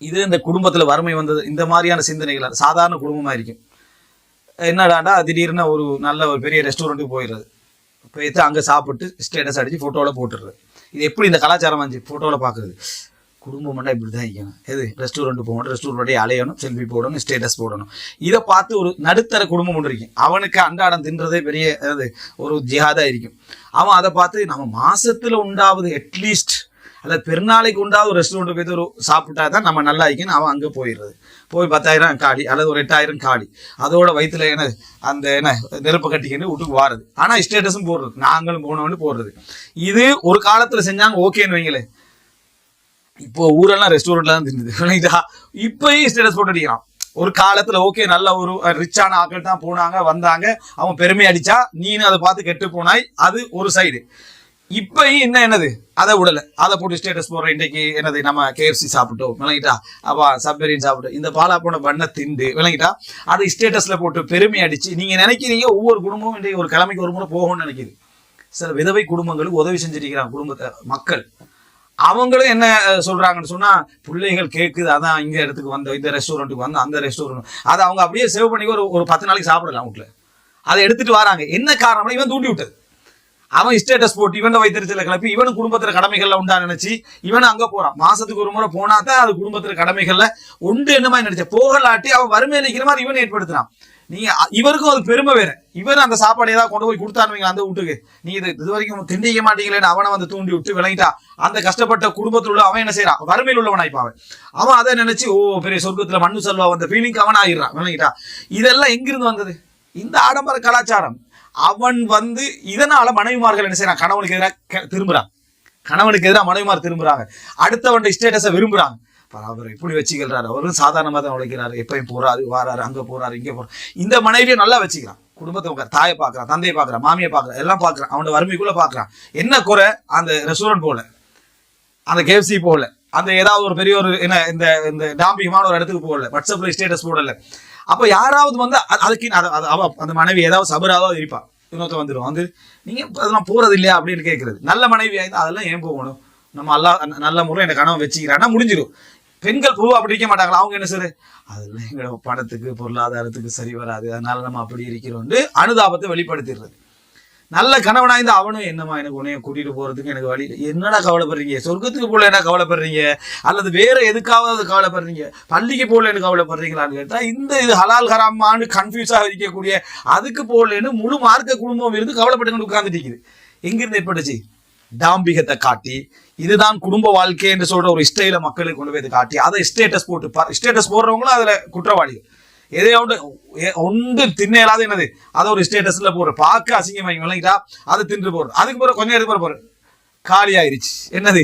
இது இந்த குடும்பத்தில் வறுமை வந்தது இந்த மாதிரியான சிந்தனைகள் சாதாரண குடும்பமாக இருக்கும். என்னடாண்டா திடீர்னு ஒரு நல்ல ஒரு பெரிய ரெஸ்டாரண்ட்டுக்கு போயிடுறது. போயிட்டு அங்கே சாப்பிட்டு ஸ்டேட்டஸ் அடித்து ஃபோட்டோவில் போட்டுடுறது. இது எப்படி இந்த கலாச்சாரம் வந்துச்சு ஃபோட்டோவில் பார்க்குறது குடும்பம்னா இப்படி தான் இருக்கணும். எது? ரெஸ்டாரண்ட் போகணும் ரெஸ்டாரண்ட்டே அலையணும் செல்ஃபி போடணும் ஸ்டேட்டஸ் போடணும். இதை பார்த்து ஒரு நடுத்தர குடும்பம் ஒன்று இருக்கும். அவனுக்கு அன்றாடம் தின்றதே பெரிய அது ஒரு ஜிஹாதாக இருக்கும். அவன் அதை பார்த்து நம்ம மாதத்தில் உண்டாவது அட்லீஸ்ட் அல்லது பெருநாளைக்கு உண்டாவது ஒரு ரெஸ்டாரண்ட் போய் ஒரு சாப்பிட்டா தான் நம்ம நல்லா இருக்கணும். அவன் அங்கே போயிடுறது. போய் பத்தாயிரம் காடி அல்லது ஒரு எட்டாயிரம் காடி அதோட வயிற்றுல என்ன அந்த என்ன நெருப்பு கட்டிக்கிட்டு வீட்டுக்கு வாருது. ஆனால் ஸ்டேட்டஸும் போடுறது. நாங்களும் போனோம்னு போடுறது. இது ஒரு காலத்தில் செஞ்சாங்க ஓகேன்னு வைங்களேன் இப்போ ஊரெல்லாம் ரெஸ்டாரண்ட்ல தான் தின்னுது. இப்பயும் ஸ்டேட்டஸ் போட்டு அடிக்கிறான். ஒரு காலத்துல ஓகே நல்ல ஒரு ரிச்சான ஆக்கள் தான் போனாங்க வந்தாங்க. அவன் பெருமை அடிச்சா நீனு அதை பார்த்து கெட்டு போனாய். அது ஒரு சைடு இப்பயும் என்ன என்னது? அதை விடல. அதை போட்டு ஸ்டேட்டஸ் போடுற இன்னைக்கு என்னது? நம்ம கேஎஃப்சி சாப்பிட்டோம். விளங்கிட்டா? அப்பா சப்மரீன் சாப்பிட்டோம். இந்த பாலா போன பண்ண திண்டு. விளங்கிட்டா? அதை ஸ்டேட்டஸ்ல போட்டு பெருமை அடிச்சு நீங்க நினைக்கிறீங்க ஒவ்வொரு குடும்பமும் இன்றைக்கு ஒரு கிழமைக்கு ஒரு முறை போகணும்னு நினைக்குது. சில விதவை குடும்பங்களுக்கு உதவி செஞ்சிருக்கிறாங்க குடும்பத்தை மக்கள். அவங்களும் என்ன சொல்றாங்கன்னு சொன்னா பிள்ளைகள் கேட்குது அதான் இங்க இடத்துக்கு வந்த இந்த ரெஸ்டாரண்ட்டுக்கு வந்த அந்த ரெஸ்டாரண்ட் அதை அவங்க அப்படியே சேவ் பண்ணி ஒரு ஒரு பத்து நாளைக்கு சாப்பிடலாம் வீட்டில் அதை எடுத்துட்டு வராங்க. என்ன காரணம்னா இவன் தூண்டி விட்டது. அவன் ஸ்டேட்டஸ் போட்டு இவன் வைத்திருச்சல கிளப்பி இவனும் குடும்பத்துல கடமைகள்ல உண்டா நினைச்சு இவன் அங்க போறான். மாசத்துக்கு ஒரு முறை போனா தான் அது குடும்பத்துல கடமைகள்ல உண்டு என்ன மாதிரி நினைச்ச? போகலாட்டி அவன் வறுமை நினைக்கிற மாதிரி இவன் ஏற்படுத்துறான். நீங்க இவருக்கும் அது பெருமை வேற. இவன் அந்த சாப்பாடு ஏதாவது கொண்டு போய் கொடுத்தாருவீங்க அந்த வீட்டுக்கு. நீ இது இது வரைக்கும் திண்டிக்க மாட்டீங்களேன்னு அவனை வந்து தூண்டி விட்டு விளங்கிட்டா அந்த கஷ்டப்பட்ட குடும்பத்தில் உள்ள அவன் என்ன செய்யறான் வறுமையில் உள்ளவனாய்ப்பான் அவன் அவன் அதை நினைச்சு ஓ பெரிய சொர்க்கத்துல மண்ணு செல்வா வந்த ஃபீலிங் அவன் ஆகிடுறான் விளங்கிட்டா. இதெல்லாம் எங்கிருந்து வந்தது? இந்த ஆடம்பர கலாச்சாரம். அவன் வந்து இதனால மனைவிமார்கள் என்ன செய்யறான் கணவனுக்கு எதிராக திரும்புறான் கணவனுக்கு எதிராக மனைவிமார் திரும்புறாங்க. அடுத்தவன் ஸ்டேட்டஸை விரும்புறாங்க. அவர் இப்படி வச்சுக்கிறாரு அவரும் சாதாரணமாக தான் உழைக்கிறாரு. எப்பயும் போறாரு வாராரு அங்க போறாரு இங்கே போறாரு. இந்த மனைவியை நல்லா வச்சுக்கிறான். குடும்பத்தை உட்கார் தாயை பார்க்கறான் தந்தையை பார்க்கறான் மாமியை பார்க்கறான் எல்லாம் பார்க்கறான். அவனோட வறுமைக்குள்ள பார்க்கறான். என்ன குறை? அந்த ரெஸ்டாரண்ட் போல. அந்த கேஎஃப்சி போகல அந்த ஏதாவது ஒரு பெரிய ஒரு என்ன இந்த இந்த டாம்பிகமான ஒரு இடத்துக்கு போடல வாட்ஸ்அப்ல ஸ்டேட்டஸ் போடல. அப்ப யாராவது வந்து அதுக்கு அவ அந்த மனைவி ஏதாவது சபராவது இருப்பா. இன்னொருத்த வந்துடும் வந்து நீங்க அதெல்லாம் போறது இல்லையா அப்படின்னு கேட்கறது நல்ல மனைவி அதெல்லாம் ஏன் போகணும்? நம்ம அல்லா நல்ல முறை எனக்கு கனவு வச்சுக்கிறான்னா முடிஞ்சிடும் பெண்கள் பொதுவாக அப்படி இருக்க மாட்டாங்களா? அவங்க என்ன சார் அதெல்லாம் எங்களோட பணத்துக்கு பொருளாதாரத்துக்கு சரி வராது. அதனால நம்ம அப்படி இருக்கிறோம் அனுதாபத்தை வெளிப்படுத்திடுறது. நல்ல கணவனா இருந்தா அவனும் என்னம்மா எனக்கு உன்னைய கூட்டிட்டு போறதுக்கு எனக்கு வழி என்னடா கவலைப்படுறீங்க? சொர்க்கத்துக்கு போல என்ன கவலைப்படுறீங்க? அல்லது வேற எதுக்காவது கவலைப்படுறீங்க? பள்ளிக்கு போகலன்னு கவலைப்படுறீங்களான்னு கேட்டா இந்த இது ஹலால் ஹராமான்னு கன்ஃபியூஸாக இருக்கக்கூடிய அதுக்கு போகலன்னு முழு மார்க்க குடும்பம் இருந்து கவலைப்பட்டு உட்கார்ந்துட்டு இருக்குது எங்கிருந்து ஏற்பட்டுச்சு? டாம்பிகத்தை காட்டி இதுதான் குடும்ப வாழ்க்கை என்று சொல்ற ஒரு ஸ்டைல மக்களுக்கு கொண்டு போய் இதை காட்டி அதை ஸ்டேட்டஸ் போட்டு ஸ்டேட்டஸ் போடுறவங்களும் அதுல குற்றவாளிகள். எதையோண்டு ஒன்று தின்ன என்னது? அதை ஒரு ஸ்டேட்டஸ்ல போடுற பார்க்க அசிங்கமாகி விளங்கிட்டா அதை தின்று போடுற அதுக்கு பிறகு கொஞ்சம் எடுத்து பிறகு போடுற காலி ஆயிருச்சு என்னது?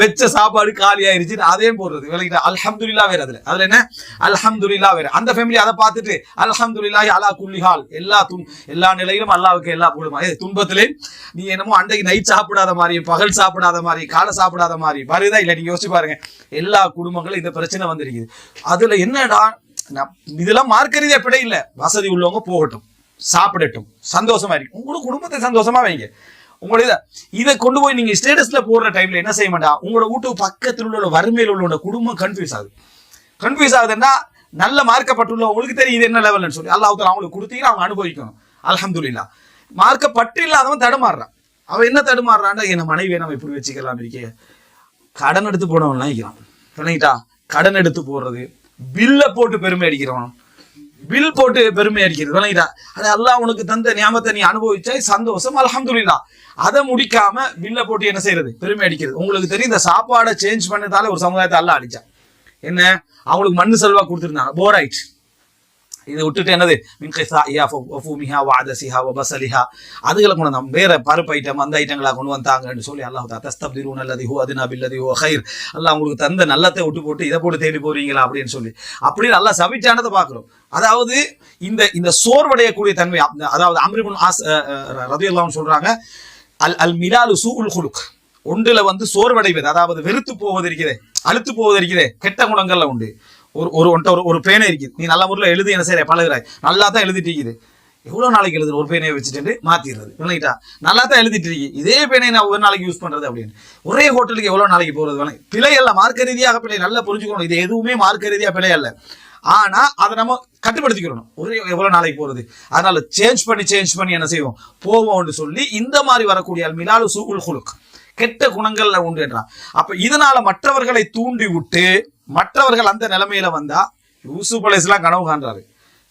வெச்ச சாப்பாடு காலி ஆயிருச்சு அதையும் போடுறது. விளங்கிட்டா அல்ஹம்துலில்லா வேற அதுல. அதுல என்ன? அல்ஹம்துலில்லா வேற. அந்த ஃபேமிலி அதை பார்த்துட்டு அல்ஹம்துலில்லாஹி அலா குல்லிஹால் எல்லா துன் எல்லா நிலையிலும் அல்லாவுக்கு எல்லா போடுமா? ஏ துன்பத்திலே நீ என்னமோ அன்றைக்கு நைட் சாப்பிடாத மாதிரி பகல் சாப்பிடாத மாதிரி காலை சாப்பிடாத மாதிரி வருதா இல்லை நீங்க யோசிச்சு பாருங்க. எல்லா குடும்பங்களும் இந்த பிரச்சனை வந்திருக்குது. அதுல என்னடா இதெல்லாம் மார்க்கறீதே ரீதியா பிழை வசதி உள்ளவங்க போகட்டும் சாப்பிடட்டும் சந்தோஷமா இருக்கும் உங்களுக்கு குடும்பத்தை சந்தோஷமா வைங்க. உங்களுடைய இதை- இதை கொண்டு போய் நீங்க ஸ்டேட்டஸ்ல போடுற டைம்ல என்ன செய்ய மாட்டா? உங்களோட வீட்டுக்கு பக்கத்தில் உள்ள வறுமையில் உள்ள குடும்பம் கன்ஃபியூஸ் ஆகுது. கன்ஃபியூஸ் ஆகுதுன்னா நல்ல மார்க்கப்பட்டுள்ள உங்களுக்கு தெரியும் இது என்ன லெவல்னு சொல்லி அல்லாஹ் தாலா அவங்களுக்கு கொடுத்தீங்கன்னா அவங்க அனுபவிக்கணும். அலமதுல்லா மார்க்கப்பட்டு இல்லாதவன் தடுமாறுறான். அவன் என்ன தடுமாறுறான்டா என் மனைவியை நம்ம இப்படி வச்சுக்கலாம் இருக்கே கடன் எடுத்து போனவன்லாம் இருக்கிறான் விளங்கிட்டா கடன் எடுத்து போடுறது. பில்லை போட்டு பெருமை அடிக்கிறவன். பில் போட்டு பெருமை அடிக்கிறது விளங்கிட்டா அது அல்லாஹ் உனக்கு தந்த ஞாபகத்தை நீ அனுபவிச்சா சந்தோஷம். அலமதுல்லா அதை முடிக்காம பில்லை போட்டு என்ன செய்யறது? பெருமை அடிக்கிறது. உங்களுக்கு தெரியும் இந்த சாப்பாடை சேஞ்ச் பண்ணதால ஒரு சமுதாயத்தை அல்ல அடிச்சா என்ன? அவங்களுக்கு மண்ணு செல்வா கொடுத்துருந்தாங்க. போர் ஆயிடுச்சு. இதை விட்டுட்டு என்னது? மின்கைசா ஃபூமிஹா வாதசிஹா வபசலிஹா. அதுகளை கொண்டு வந்தாங்க வேற பருப்பு ஐட்டம் அந்த ஐட்டங்களா கொண்டு வந்தாங்கன்னு சொல்லி அல்லாஹ் தா தஸ்தப்திரூன் அல்லது ஹூ அதுனா பில்லதி ஹோ ஹைர் அல்லாஹ் உங்களுக்கு தந்த நல்லத்தை விட்டு போட்டு இதை போட்டு தேடி போறீங்களா அப்படின்னு சொல்லி. அப்படி நல்லா சபிச்சானதை பார்க்குறோம். அதாவது இந்த இந்த சோர்வடையக்கூடிய தன்மை அதாவது அம்ரிபுன் ஆஸ் ரதியல்லான்னு சொல்றாங்க அல் அல் மிலாலு சூ உல் குலுக் ஒன்றுல வந்து சோர்வடைவது அதாவது வெறுத்து போவது இருக்குதே அழுத்து போவது இருக்குதே கெட்ட குணங்கள்ல உண்டு. ஒரு ஒரு ஒன்ட்ட ஒரு ஒரு பேனை இருக்குது. நீ நல்ல முறையில் எழுதி என்ன செய்கிற பழகிறாய் நல்லா தான் எழுதிட்டு இருக்குது. எவ்வளோ நாளைக்கு எழுதுற ஒரு பேனையை வச்சுட்டு மாற்றிடுறது விளங்கிட்டா நல்லா தான் எழுதிட்டு இருக்கு. இதே பேனை நான் ஒரு நாளைக்கு யூஸ் பண்ணுறது அப்படின்னு. ஒரே ஹோட்டலுக்கு எவ்வளோ நாளைக்கு போகிறது வேணும்? பிழை அல்ல. மார்க்க ரீதியாக பிழை. நல்லா புரிஞ்சுக்கணும். இது எதுவுமே மார்க்க ரீதியாக பிழை அல்ல. ஆனால் அதை நம்ம கட்டுப்படுத்திக்கிறணும் ஒரே எவ்வளோ நாளைக்கு போகிறது அதனால சேஞ்ச் பண்ணி சேஞ்ச் பண்ணி என்ன செய்வோம்? போவோம்னு சொல்லி இந்த மாதிரி வரக்கூடிய மிலாலு சூகுல் குழுக் கெட்ட குணங்கள்ல உண்டுன்றான். அப்போ இதனால மற்றவர்களை தூண்டி விட்டு மற்றவர்கள் அந்த நிலைமையில வந்தா யூசுப் அலைஸ்லாம் கனவு காண்றாரு.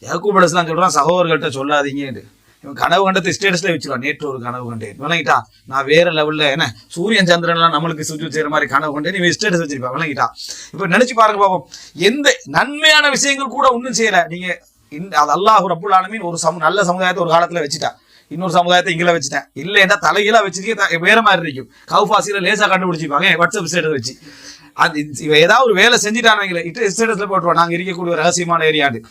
யாக்கூப் அலைஸ்லாம் சொல்றான் சகோதரர்கள்ட்ட சொல்லாதீங்கன்னு இவன் கனவு கண்டத்தை ஸ்டேட்டஸ்ல வச்சுக்கலாம் நேற்று ஒரு கனவு கண்டேன். விளங்கிட்டா நான் வேற லெவல்ல என்ன சூரியன் சந்திரன்லாம் நம்மளுக்கு சுற்றி செய்யற மாதிரி கனவு கண்டேன். இவன் ஸ்டேட்டஸ் வச்சிருப்பான். விளங்கிட்டா இப்ப நினைச்சு பாருங்க பாப்போம். எந்த நன்மையான விஷயங்கள் கூட ஒன்றும் செய்யல. நீங்க இந்த அது அல்லாஹ் ரப்புல் ஆலமீன் ஒரு சம நல்ல சமுதாயத்தை ஒரு காலத்துல வச்சுட்டா இன்னொரு சமுதாயத்தை இங்கே வச்சுட்டேன். இல்லைன்னா தலைகீழா வச்சிருக்கே வேற மாதிரி இருக்கும். கவுபாசியில லேசா கண்டுபிடிச்சிப்பாங்க வாட்ஸ்அப் ஸ்டேட்டஸ் வச்சு. அது இவ ஏதாவது ஒரு வேலை செஞ்சுட்டானுங்களே இட்டு ஸ்டேட்டஸ்ல போட்டுருவோம் நாங்க இருக்கக்கூடிய ரகசியமான ஏரியாண்டு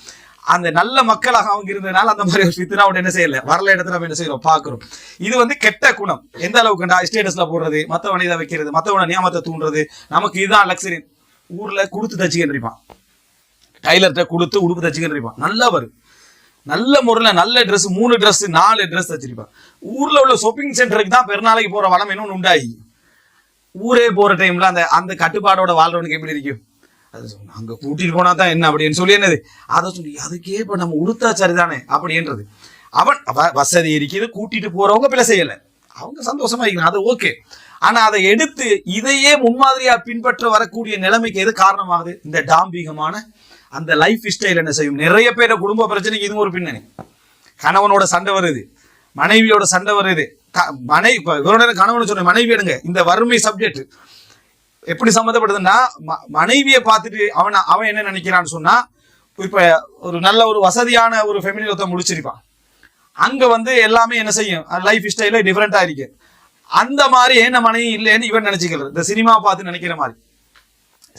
அந்த நல்ல மக்களாக அவங்க இருந்ததுனால அந்த மாதிரி ஒரு ஃபித்னாவோட என்ன செய்யல? வரல இடத்துல நம்ம என்ன செய்யறோம்? பாக்குறோம் இது வந்து கெட்ட குணம். எந்த அளவுக்குண்டா ஸ்டேட்டஸ்ல போடுறது? மத்தவனை இதை வைக்கிறது? மத்தவனை நியமத்தை தூண்டுறது? நமக்கு இதுதான் லக்ஸரி ஊர்ல கொடுத்து தச்சுக்கிட்டு இருப்பான். டைலர்கிட்ட கொடுத்து உடுப்பு தச்சுக்கிட்டு இருப்பான். நல்லவர். நல்ல முறையில் நல்ல ட்ரெஸ் மூணு ட்ரெஸ் நாலு ட்ரெஸ் தச்சிருப்பான். ஊர்ல உள்ள ஷாப்பிங் சென்டருக்கு தான் பெருநாளைக்கு போற வளம் இன்னொன்று உண்டாகி. ஊரே போற டைம்ல அந்த அந்த கட்டுப்பாடோட வாழ்றவனுக்கு எப்படி இருக்கும்? அது சொன்ன, அங்க கூட்டிட்டு போனா தான் என்ன? அப்படின்னு சொல்லி என்னது? அதை சொல்லி அதுக்கே இப்ப நம்ம உடுத்தா சரிதானே அப்படின்றது. அவன் வசதி இருக்குது கூட்டிட்டு போறவங்க பிள்ளை செய்யலை. அவங்க சந்தோஷமா இருக்கணும் அது ஓகே ஆனா அதை எடுத்து இதையே முன்மாதிரியா பின்பற்ற வரக்கூடிய நிலைமைக்கு எது காரணமாகுது? இந்த டாம்பிகமான அந்த லைஃப் ஸ்டைல் என்ன செய்யும்? நிறைய பேர குடும்ப பிரச்சனைக்கு இதுவும் ஒரு பின்னணி. கணவனோட சண்டை வருது மனைவியோட சண்டை வருது க- மனை இப்ப கணவன் சொன்ன மனைவி எடுங்க. இந்த வறுமை சப்ஜெக்ட் எப்படி சம்மந்தப்படுதுன்னா ம- மனைவியை பார்த்துட்டு அவன் அவன் என்ன நினைக்கிறான்னு சொன்னா இப்ப ஒரு நல்ல ஒரு வசதியான ஒரு ஃபெமிலி ஒருத்தன் முடிச்சிருப்பான் அங்க வந்து எல்லாமே என்ன செய்யும்? லைஃப் ஸ்டைல டிஃப்ரெண்டா இருக்கு. அந்த மாதிரி என்ன மனைவி இல்லைன்னு இவன் நினைச்சுக்கிறது. இந்த சினிமா பார்த்து நினைக்கிற மாதிரி.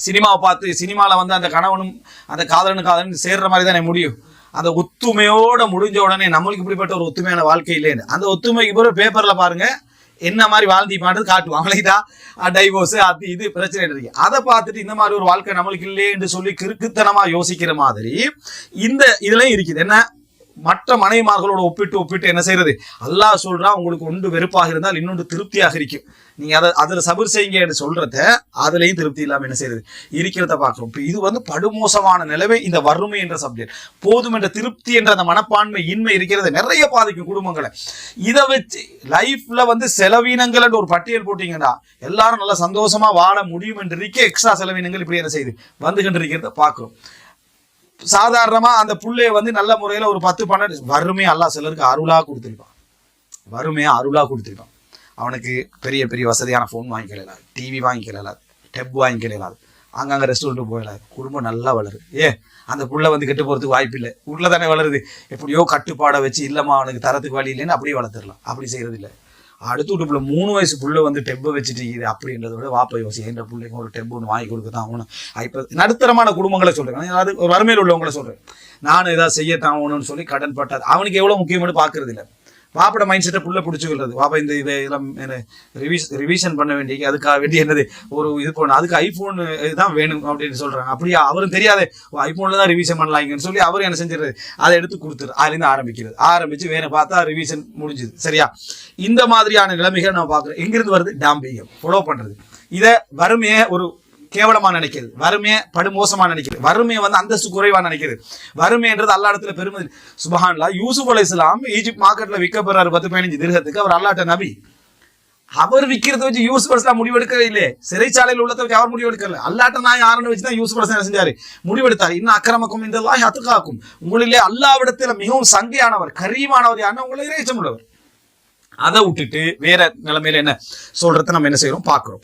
சினிமாவை பார்த்து சினிமாவில் வந்து அந்த கணவனும் அந்த காதலனும் காதலன் சேர்ற மாதிரி தானே முடியும். அந்த ஒத்துமையோட முடிஞ்ச உடனே நம்மளுக்கு இப்படிப்பட்ட ஒரு ஒத்துமையான வாழ்க்கை இல்லைன்னு. அந்த ஒத்துமைக்கு பிறகு பேப்பர்ல பாருங்க என்ன மாதிரி வாழ்ந்திப்பான்றது காட்டுவான் அவங்களுக்கு டைவோர்ஸ் அது இது பிரச்சனை இருக்கு அதை பார்த்துட்டு இந்த மாதிரி ஒரு வாழ்க்கை நம்மளுக்கு இல்லைன்னு சொல்லி கிறுக்குத்தனமா யோசிக்கிற மாதிரி இந்த இதுலயும் இருக்குது. என்ன? மற்ற மனைவிமார்களோட ஒப்பிட்டு ஒப்பிட்டு என்ன செய்யறது அல்லாஹ் சொல்றா உங்களுக்கு ஒன்று வெறுப்பாக இருந்தால் இன்னொன்று திருப்தியாக இருக்கும். நீங்க அதை அதுல சபர் செய்யுங்க சொல்றத அதுலயும் திருப்தி இல்லாம என்ன செய்யறது இருக்கிறத பாக்குறோம் இப்போ இது வந்து படுமோசமான நிலைமை இந்த வறுமை என்ற சப்ஜெக்ட் போதும் என்ற திருப்தி என்ற அந்த மனப்பான்மை இன்மை இருக்கிறது. நிறைய பாதிக்கும் குடும்பங்களை. இதை வச்சு லைஃப்ல வந்து செலவீனங்கள் ஒரு பட்டியல் போட்டீங்கன்னா எல்லாரும் நல்லா சந்தோஷமா வாழ முடியும் என்று இருக்க எக்ஸ்ட்ரா செலவீனங்கள் இப்படி என்ன செய்யுது வந்து கொண்டிருக்கிறத பார்க்கிறோம். சாதாரணமா அந்த புள்ளைய வந்து நல்ல முறையில ஒரு பத்து பன்னெண்டு வறுமையை அல்லா சிலருக்கு அருளா கொடுத்துருப்பான். வறுமையா அருளா கொடுத்துருப்பான். அவனுக்கு பெரிய பெரிய வசதியான ஃபோன் வாங்கிக்கலாது டிவி வாங்கிக்கலாது டெப் வாங்கிக்கலாது அங்கங்க ரெஸ்டாரண்ட் போயிடாது குடும்பம் நல்லா வளருது. ஏ அந்த புள்ள வந்து கெட்டு போறதுக்கு வாய்ப்பு இல்லை. உள்ள தானே வளருது. எப்படியோ கட்டுப்பாடை வச்சு இல்லம்மா அவனுக்கு தரத்துக்கு வழி இல்லைன்னு அப்படியே வளர்த்துடலாம். அப்படி செய்யறது இல்லை. அடுத்து வீட்டு மூணு வயசு புள்ள வந்து டெப்பை வச்சுட்டு இது அப்படின்றத விட வாப்பை யோசி என்ற பிள்ளைங்க ஒரு டெப் ஒன்று வாங்கி கொடுக்க தான் ஆகணும் இப்போ நடுத்தரமான குடும்பங்களை சொல்கிறேன் அது வறுமையில் உள்ளவங்களை சொல்றேன். நான் ஏதாவது செய்யத்தான் ஆகணும்னு சொல்லி கடன் பட்டாது. அவனுக்கு எவ்வளவு முக்கியம்னு பார்க்கறது இல்லை வாப்பட மைண்ட் செட்டை புள்ள பிடிச்சிக்கிறது வாப்பா இந்த இதை இதெல்லாம் ரிவிஸ் ரிவிஷன் பண்ண வேண்டிய அதுக்காக வேண்டிய என்னது ஒரு இது பண்ண அதுக்கு ஐஃபோன் இதுதான் வேணும் அப்படின்னு சொல்றாங்க. அப்படியா அவரும் தெரியாது ஐஃபோனில் தான் ரிவிஷன் பண்ணலாங்கன்னு சொல்லி அவர் என்ன செஞ்சிருது அதை எடுத்து கொடுத்துரு அதுலேருந்து ஆரம்பிக்கிறது. ஆரம்பிச்சு வேற பார்த்தா ரிவிஷன் முடிஞ்சுது. சரியா? இந்த மாதிரியான நிலைமைகளை நான் பார்க்குறேன். எங்கிருந்து வருது? டாம்பியம் ஃபாலோ பண்றது. இதை வறுமையை ஒரு கேவலமா நினைக்கிறது. வறுமையை படுமோசமா நினைக்கிறது. வறுமையை வந்து அந்தஸ்து குறைவா நினைக்கிறது. வறுமைன்றது அல்லா இடத்துல பெருமதி சுபஹான்லா யூசுப் அலை இஸ்லாம் ஈஜிப்ட் மார்க்கெட்ல விற்கப்படுறாரு பத்து பதினஞ்சு திருகத்துக்கு அவர் அல்லாட்ட நபி. அவர் விற்கிறத வச்சு யூஸ் பர்ஸ்லாம் முடிவெடுக்கவே இல்லை சிறைச்சாலையில் உள்ளதை வச்சு அவர் முடிவெடுக்கல. அல்லாட்ட நான் யாருன்னு வச்சு தான் யூஸ் பர்ஸ் என்ன செஞ்சாரு? முடிவெடுத்தார். இன்னும் அக்கிரமக்கும் இந்த அத்துக்காக்கும் உங்களிலே அல்லாவிடத்துல மிகவும் சங்கையானவர் கரியமானவர் யாருன்னா உங்களை இறைச்சம் உள்ளவர். அதை விட்டுட்டு வேற நிலைமையில என்ன? சொல்றத நம்ம என்ன செய்யறோம் பார்க்கிறோம்.